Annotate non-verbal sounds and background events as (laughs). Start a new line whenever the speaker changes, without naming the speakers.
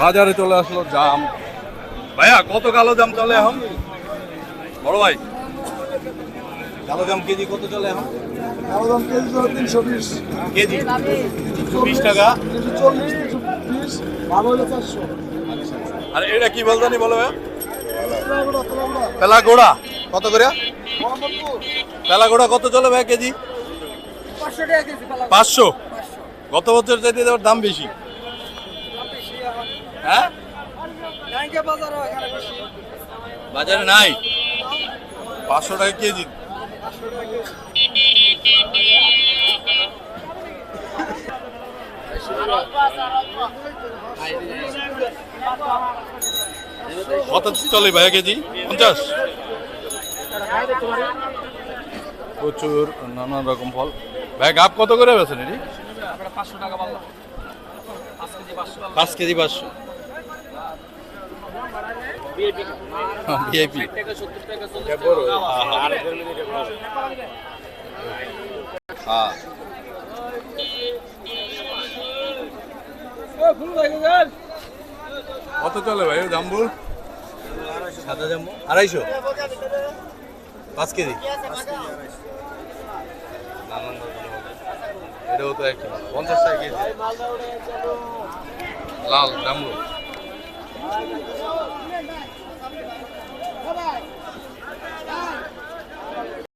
বাজারে চলে আসলো জাম। ভাইয়া কত কালো জাম চলে এখন? বড় ভাই কালো জাম কেজি কত চলে এখন?
আবেদন কেজি ধরো তিনশো বিশ।
কেজি? বিশ টাকা।
তিনশো চল্লিশ তিনশো বিশ ভালো হলে চারশো।
আর এটা কি বলতানি বলো ভাইয়া?
তেলাগুড়া তেলাগুড়া
পেলা গোড়া কত করে? পেলা গোড়া কত চলে ভাইয়া কেজি?
পাঁচশো
গত বছর চাইতে দাম বেশি। হ্যাঁ? বাজারে নাই? পাঁচশো টাকা কেজি। কত চলে ভাইয়া কেজি? পঞ্চাশ? প্রচুর নানান রকম ফল। ভাই গাপ কত করে বেছেন এটি?
পাঁচশো টাকা পাঁচ কেজি পাঁচশো। (laughs)
ভিআইপি কত চলে ভাই জাম্বুল সাদা জাম্বু আড়াইশো। পাঁচ কেজি। এটাও তো একই। পঞ্চাশ টাকা কেজি। লাল জাম্বু 面带随便